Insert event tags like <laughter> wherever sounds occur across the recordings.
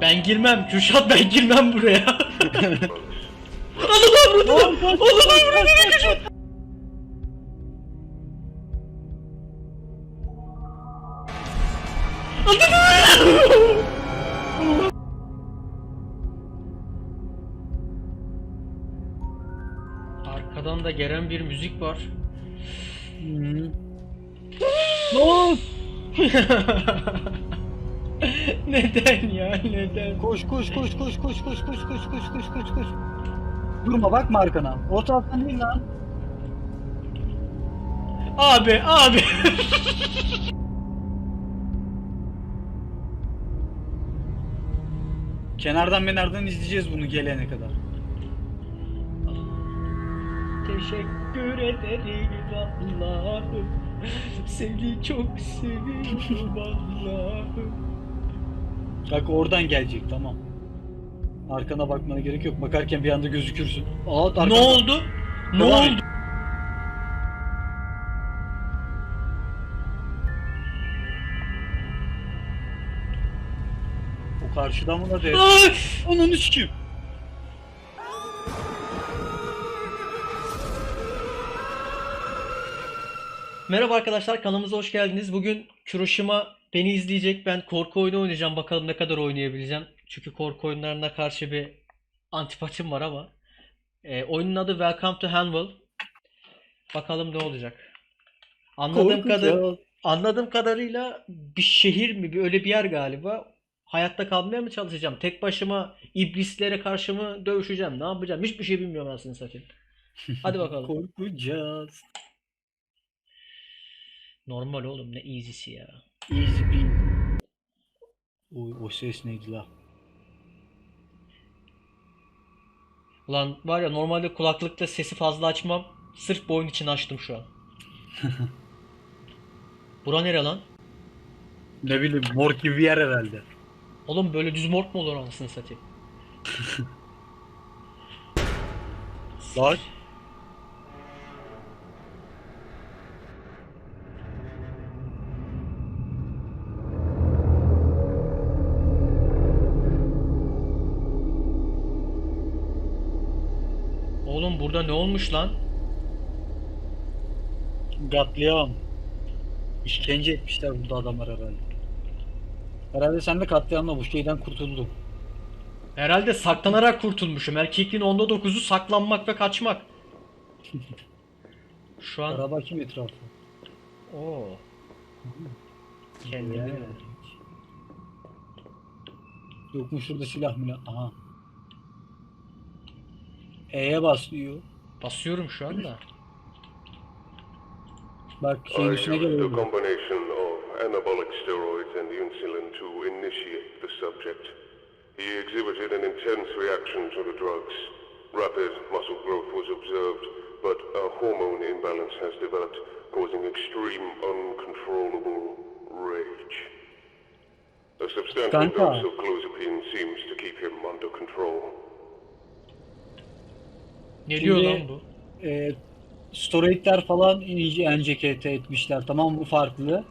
Ben girmem Kürşat ben girmem buraya. Ananı avradını. Ananı avradını Kürşat. Ananı. Arkadan da gelen bir müzik var. Lan! <laughs> neden ya neden? Koş koş koş koş koş koş koş koş koş koş koş koş. Durma bakma arkana. O taraftan değil lan. Abi abi. Kenardan menardan izleyeceğiz bunu gelene kadar. Teşekkür ederim Allah'ım. Seni çok seviyorum Allah'ım. Bak oradan gelecek tamam. Arkana bakmana gerek yok. Bakarken bir anda gözükürsün. Aa, arkanda. Ne oldu? Ne Devam et. oldu? O karşıdan mı da değil? Ay! Onun sikeyim. Merhaba arkadaşlar kanalımıza hoş geldiniz. Bugün Kuroshima beni izleyecek. Ben korku oyunu oynayacağım. Bakalım ne kadar oynayabileceğim. Çünkü korku oyunlarına karşı bir antipatim var ama. Ee, oyunun adı Welcome to Hanwell. Bakalım ne olacak. Anladığım kadar anladığım kadarıyla bir şehir mi, bir öyle bir yer galiba. Hayatta kalmaya mı çalışacağım? Tek başıma iblislere karşı mı dövüşeceğim? Ne yapacağım? Hiçbir şey bilmiyorum aslında satayım. Hadi <laughs> bakalım. Korkacağız. Normal oğlum ne easy'si ya. Easy beat. O, o ses neydi la? Ulan var ya normalde kulaklıkta sesi fazla açmam. Sırf bu oyun için açtım şu an. <laughs> Bura nere lan? Ne bileyim mor gibi bir yer herhalde. Oğlum böyle düz mort mu olur anasını satayım? <laughs> Bak. Oğlum burada ne olmuş lan? Katliam. İşkence etmişler burada adamlar herhalde. Herhalde sen de katliamla bu şeyden kurtuldun. Herhalde saklanarak kurtulmuşum. Erkekliğin onda dokuzu saklanmak ve kaçmak. <laughs> Şu an... Ara bakayım etrafa. Oo. Kendimi... Ya. Yok mu şurada silah mı? Aha. E'ye bas diyor. Basıyorum şu anda. Bak I şeyin üstüne geliyor. combination of anabolic steroids and insulin to initiate the subject. He exhibited an intense reaction to the drugs. Rapid muscle growth was observed, but a hormone imbalance has developed, causing extreme uncontrollable rage. A substantial dose of clozapine seems to keep him under control. Ne diyor Şimdi- lan bu? e, steroidler falan enjekte etmişler tamam mı farklı.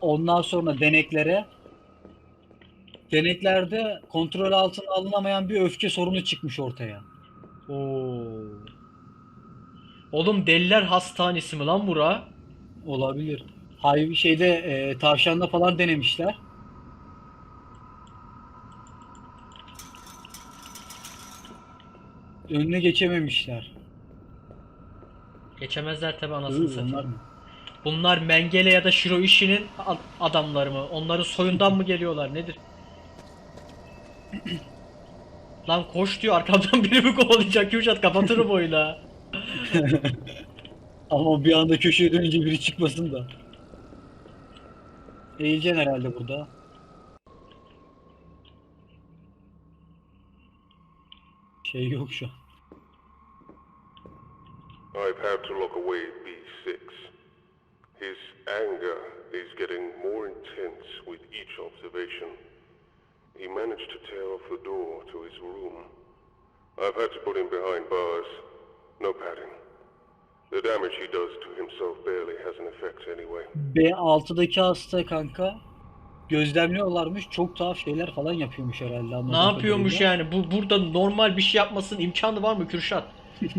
Ondan sonra deneklere deneklerde kontrol altına alınamayan bir öfke sorunu çıkmış ortaya. Oo. Oğlum deliler hastanesi mi lan bura? Olabilir. Hayır şeyde e, tavşanda falan denemişler. Önüne geçememişler. Geçemezler tabi anasını satayım. onlar mı? Bunlar Mengele ya da Shiroishi'nin adamları mı? Onların soyundan mı geliyorlar? Nedir? <clears throat> Lan koş diyor arkamdan <laughs> biri mi kovalayacak? Kürşat kapatırım <laughs> oyunu ha. Ama bir anda köşeye dönünce biri çıkmasın da. Eğileceksin herhalde burada. Şey yok şu an. I've had to lock away B6. His anger is getting more intense with each observation. He managed to tear off the door to his room. I've had to put him behind bars. No padding. The damage he does to himself barely has an effect anyway. B6'daki hasta kanka gözlemliyorlarmış. Çok tuhaf şeyler falan yapıyormuş herhalde. Ne yapıyormuş kadarıyla. yani? Bu burada normal bir şey yapmasının imkanı var mı Kürşat?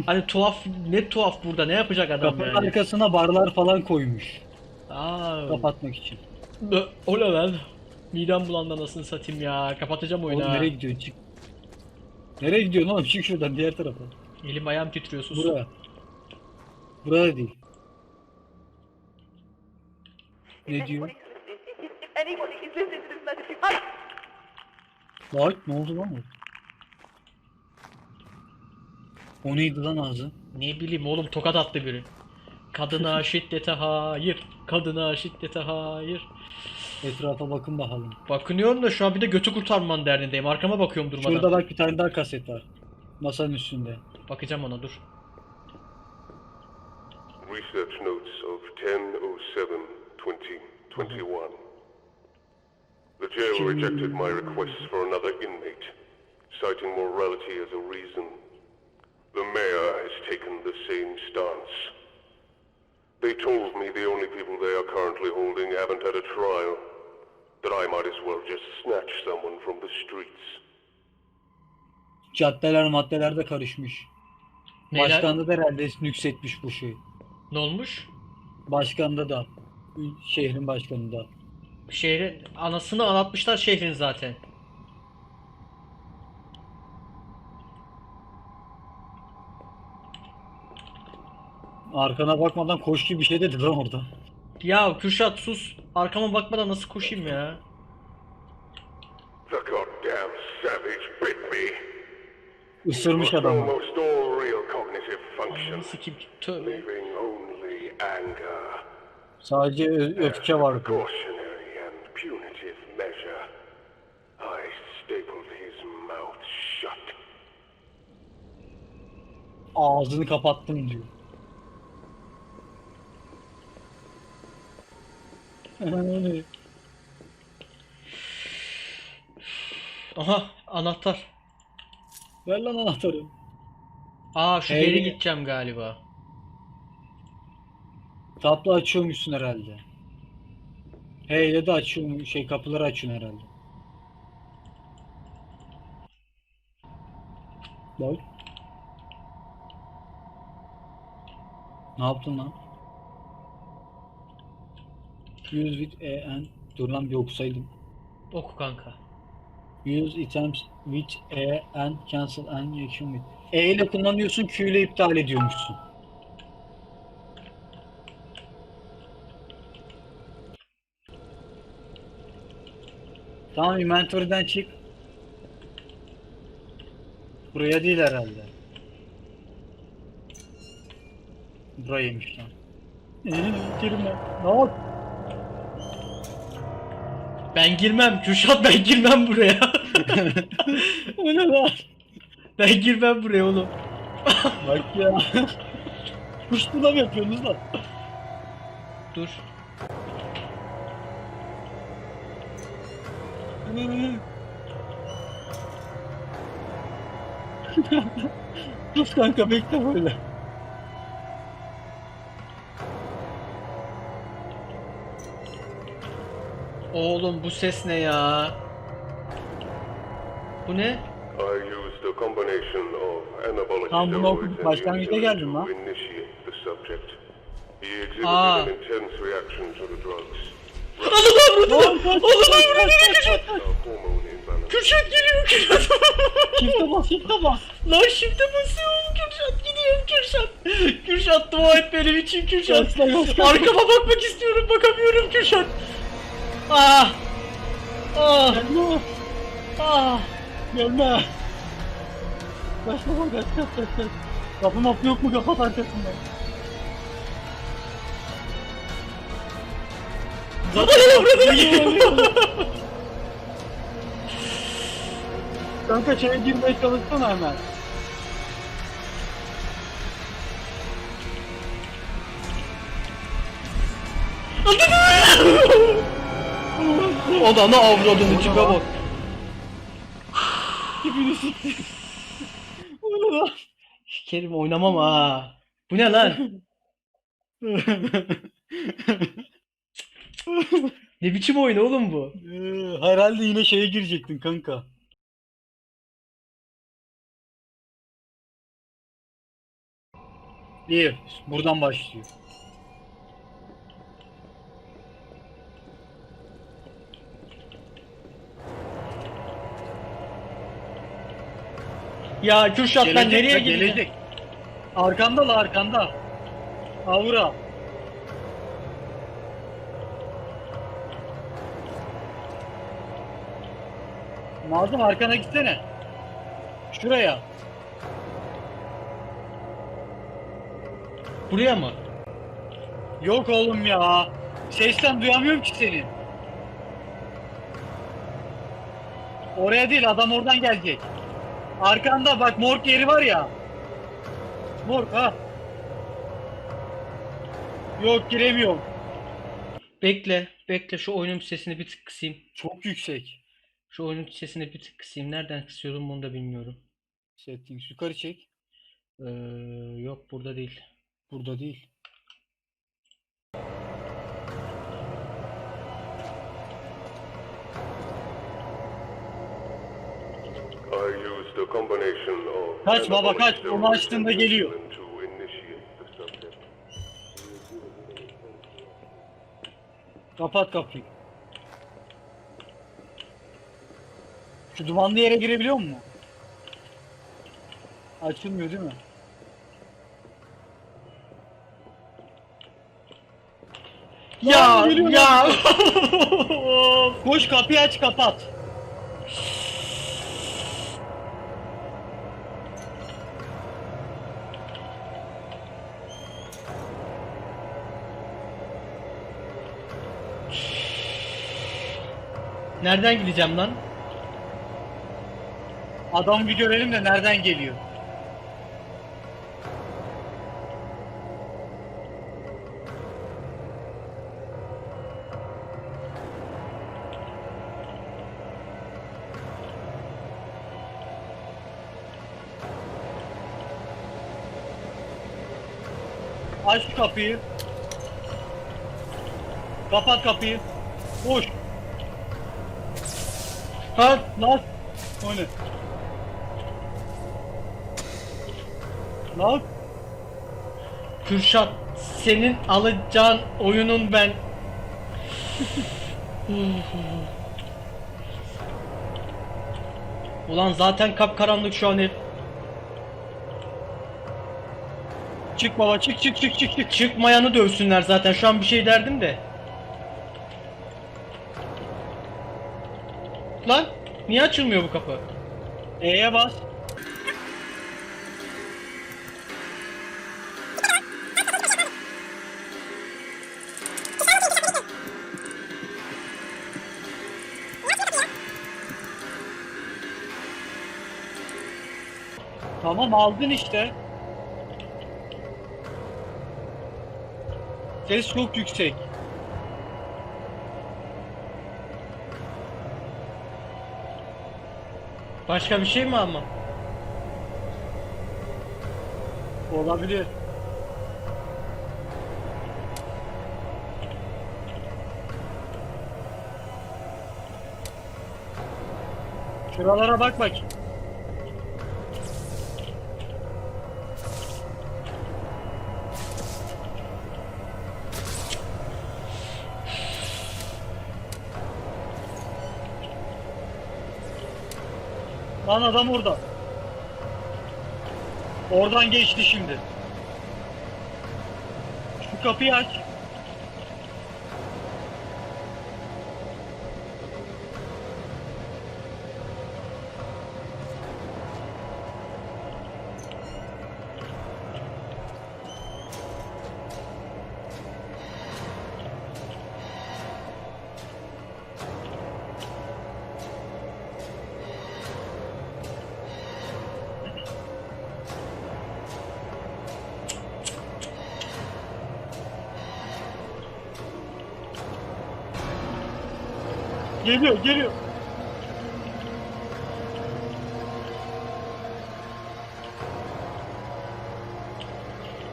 Hani tuhaf ne tuhaf burada ne yapacak adam Kapının yani? arkasına barlar falan koymuş. Aa, Kapatmak için. Ö- o ne lan? Midem bulandı anasını satayım ya. Kapatacağım oyunu Oğlum ha. nereye gidiyorsun? Çık. Nereye gidiyorsun oğlum? Çık şuradan diğer tarafa. Elim ayağım titriyor sus. Buraya. Buraya değil. Ne diyor? If anybody is listening to this message, I Vay ne oldu lan o? O neydi lan ağzı? Ne bileyim oğlum tokat attı biri. Kadına <laughs> şiddete hayır. Kadına şiddete hayır. Etrafa bakın bakalım. Bakınıyorum da şu an bir de götü kurtarman derdindeyim. Arkama bakıyorum durmadan. Şurada bak bir tane daha kaset var. Masanın üstünde. Bakacağım ona dur. Research notes of 10-07-2021. The jail rejected my request for another inmate, citing morality as a reason. The mayor has taken the same stance. They told me the only people they are currently holding haven't had a trial, that I might as well just snatch someone from the streets. Caddeler maddeler de karışmış. Neler- Başkanda da herhalde nüksetmiş bu şey. Ne olmuş? Başkanda da. Şehrin başkanında. Şehrin anasını anlatmışlar şehrin zaten. Arkana bakmadan koş gibi bir şey dedi lan orada. Ya Kürşat sus. Arkama bakmadan nasıl koşayım ya? The goddamn savage bit me. Isırmış Lost adamı. almost all real cognitive function. Nasıl kim? Tövbe. leaving only anger. Sadece ö- öfke vardı. Cautionary and punitive measure. I stapled his mouth shut. Ağzını kapattım diyor. Aha anahtar. Ver lan anahtarı. Aa şu Hey. geri gideceğim galiba. Tablo açıyormuşsun herhalde. Heyle de açıyor şey kapıları açıyorsun herhalde. Bak. Ne yaptın lan? Use with A and dur lan bir okusaydım. Oku kanka. Use items with A and cancel and action with. E ile kullanıyorsun, Q ile iptal ediyormuşsun. Tamam inventory'den çık. Buraya değil herhalde. Burayıymış lan. Ee, girme. Ne oldu? Ben girmem Kürşat ben girmem buraya. <laughs> O ne lan? ben girmem buraya oğlum. Bak ya. Kuştu mı yapıyorsunuz lan? Dur. Sus kanka bekle böyle. Oğlum bu ses ne ya? Bu ne? I used a combination of anabolic Tamam, bunu steroids okuduk. Başlangıçta to lan. initiate the subject. He exhibited Aa. an intense reaction to the drugs. Ananı avradını! Lan kaç, Ananı kaç, avradını kaç, Kürşat! geliyor Kürşat! Çifte bas çifte bas. Lan şimdi basıyorum Kürşat gidiyorum Kürşat! Kürşat dua et benim için Kürşat! Arkama bakmak istiyorum bakamıyorum Kürşat! Ah! Ah! Gelme. Ah! Gelme. Kaçma bak kaç kaç kaç kaç. Kapı mapı yok mu kapat arkasından. Geliyor! Kanka şeye girmeye çalışsana hemen. Ananı avradını tipe bak! Tipini sikti. O ne lan? <laughs> Kerim oynamam ha! Bu ne lan? Ne biçim oyun oğlum bu? Eee, herhalde yine şeye girecektin kanka. İyi. Buradan başlıyor. Ya Kürşat ben Gelecek nereye gideceğim? Gelecek. Arkanda la arkanda. Avra. Mazlum arkana gitsene. Şuraya. Buraya mı? Yok oğlum ya. Sesten duyamıyorum ki seni. Oraya değil adam oradan gelecek. Arkanda bak morg yeri var ya. Morg ha. Yok giremiyorum. Bekle, bekle şu oyunun sesini bir tık kısayım. Çok yüksek. Şu oyunun sesini bir tık kısayım. Nereden kısıyordum bunu da bilmiyorum. Settings yukarı çek. Ee, yok burada değil. Burada değil. I used a combination of Kaç baba, kaç. Onu açtığında geliyor. Kapat kapıyı. Şu dumanlı yere girebiliyor mu? Açılmıyor değil mi? Ya ya. <laughs> <laughs> Koş kapıyı aç kapat. Nereden gideceğim lan? Adamı bir görelim de nereden geliyor. Aç kapıyı. Kapat kapıyı. Koş. Ha Lan. O ne? Lan. Kürşat senin alacağın oyunun ben <laughs> Ulan zaten kapkaranlık şu an ev. Çık baba çık çık çık çık çık. Çıkmayanı dövsünler zaten. Şu an bir şey derdim de. Lan niye açılmıyor bu kapı? E'ye bas. Tamam aldın işte. Ses çok yüksek. Başka bir şey mi ama? Olabilir. Şuralara bak bak. Lan adam orada. Oradan geçti şimdi. Şu kapıyı aç. Geliyor, geliyor.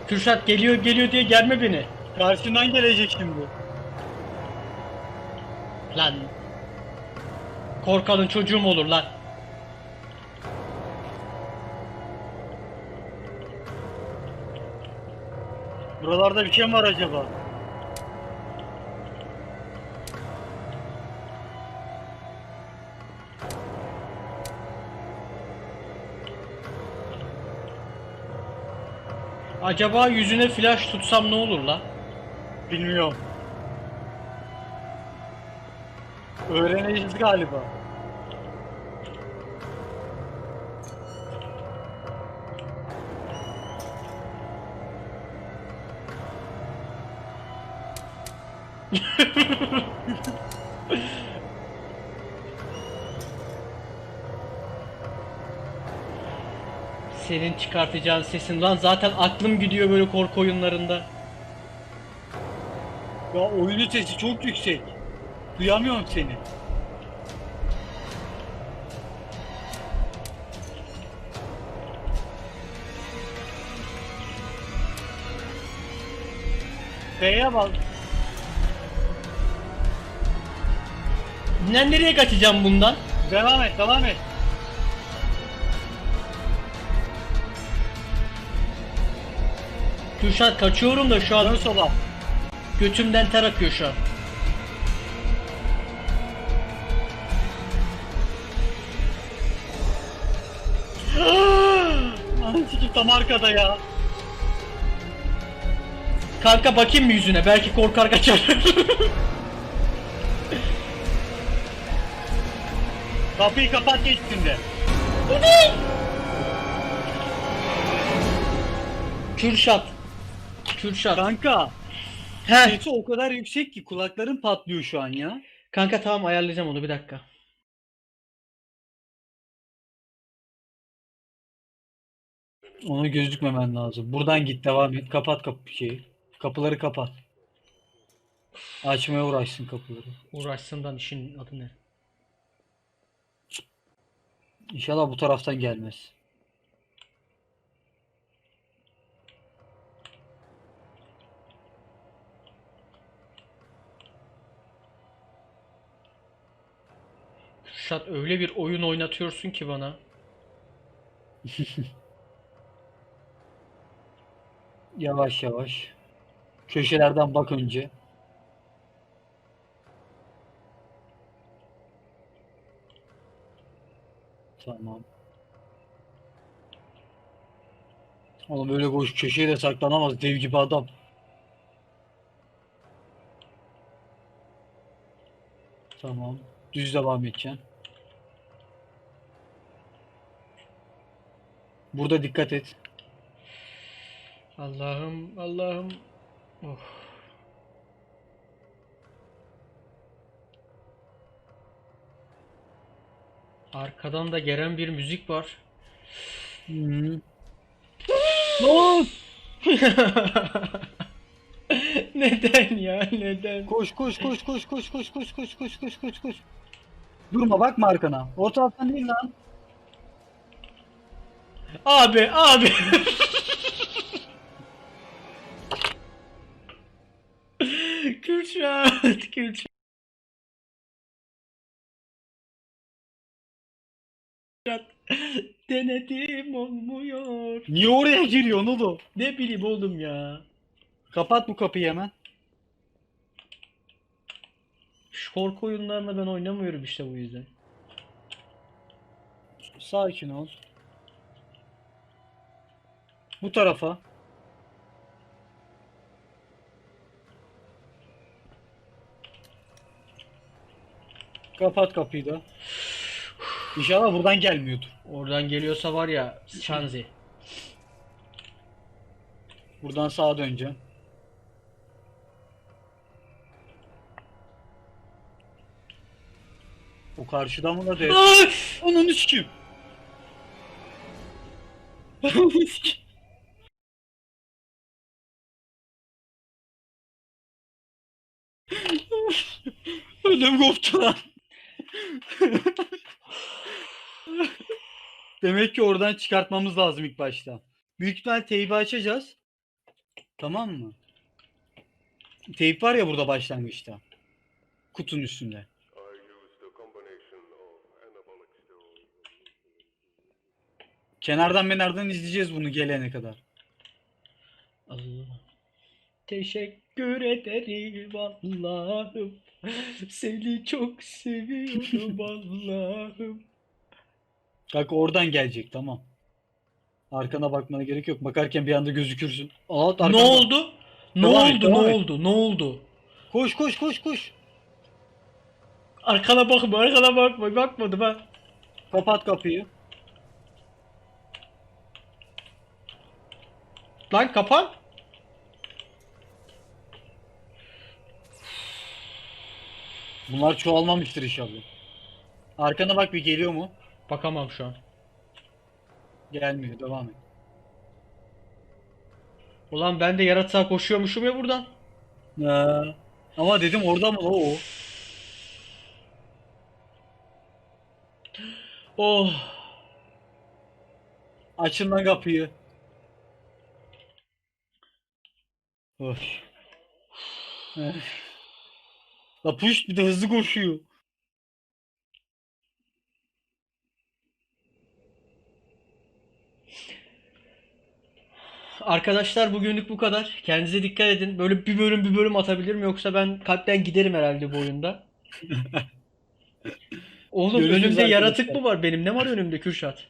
Kürşat geliyor geliyor diye gelme beni. Karşından gelecek şimdi. Lan Korkanın çocuğu mu olur lan? Buralarda bir şey mi var acaba? Acaba yüzüne flash tutsam ne olur la? Bilmiyorum. Öğreneceğiz galiba. <laughs> Senin çıkartacağın sesin lan zaten aklım gidiyor böyle korku oyunlarında. Ya oyunun sesi çok yüksek. Duyamıyorum seni. F'ye bak. Ne nereye kaçacağım bundan? Devam et, devam et. Kürşat kaçıyorum da şu an Dön sola. götümden ter akıyor şu an. Anam sikim tam arkada ya. Kanka bakayım mı yüzüne? Belki korkar kaçar. <laughs> Kapıyı kapat geç şimdi. Kürşat. Kürşat. Kanka, Heh. sesi o kadar yüksek ki kulakların patlıyor şu an ya. Kanka tamam ayarlayacağım onu bir dakika. Ona gözükmemen lazım. Buradan git devam et. Kapat kapı şeyi. Kapıları kapat. Açmaya uğraşsın kapıları. Uğraşsından işin adı ne? İnşallah bu taraftan gelmez. Kürşat öyle bir oyun oynatıyorsun ki bana. <laughs> Yavaş yavaş. Köşelerden bak önce. Tamam. Oğlum böyle boş köşeye de saklanamaz dev gibi adam. Tamam. Düz devam edeceksin. Burada dikkat et. Allah'ım Allah'ım. Oh. Arkadan da gelen bir müzik var. Hı. Lan! <laughs> Neden ya? Neden? Koş koş koş koş koş koş koş koş koş koş koş koş. Durma bakma arkana. O taraftan değil lan. Abi, abi. Kürşat, Kürşat. Denedim olmuyor. Niye oraya giriyorsun oğlum? Ne bileyim oğlum ya. Kapat bu kapıyı hemen. Şu korku oyunlarına ben oynamıyorum işte bu yüzden. Sakin ol. Bu tarafa. Kapat kapıyı da. İnşallah buradan gelmiyordur. Oradan geliyorsa var ya Şanzi. Buradan sağa döneceğim. O karşıdan mı da değil? Onun kim? Ananı sikeyim. ödüm koptu lan. Demek ki oradan çıkartmamız lazım ilk başta. Büyük ihtimal teybi açacağız. Tamam mı? Teyp var ya burada başlangıçta. Kutunun üstünde. Kenardan menardan izleyeceğiz bunu gelene kadar. Allah. Teşekkür ederim Allah'ım. Seni çok seviyorum <laughs> Allah'ım. Bak oradan gelecek tamam. Arkana bakmana gerek yok. Bakarken bir anda gözükürsün. Aa, Ne arkanda. oldu? Ne Devam et, oldu? Ne devam et. oldu? Ne oldu? Koş koş koş koş. Arkana bakma, arkana bakma. Bakmadım ha. Kapat kapıyı. Lan kapan. Bunlar çoğalmamıştır inşallah. Arkana bak bir geliyor mu? Bakamam şu an. Gelmiyor. Devam et. Ulan ben de yaratığa koşuyormuşum ya buradan. Ha. Ama dedim orada mı o? Oh. Açın lan kapıyı. Of. Eh. La push bir de hızlı koşuyor. Arkadaşlar bugünlük bu kadar. Kendinize dikkat edin. Böyle bir bölüm bir bölüm atabilirim yoksa ben kalpten giderim herhalde bu oyunda. <laughs> Oğlum Görüşürüz önümde yaratık arkadaşlar. mı var benim? Ne var önümde Kürşat?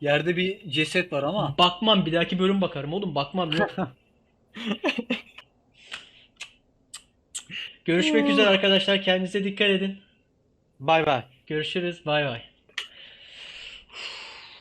Yerde bir ceset var ama. Bakmam bir dahaki bölüm bakarım oğlum bakmam yok. <laughs> Görüşmek üzere arkadaşlar kendinize dikkat edin. Bay bay. Görüşürüz bay bay.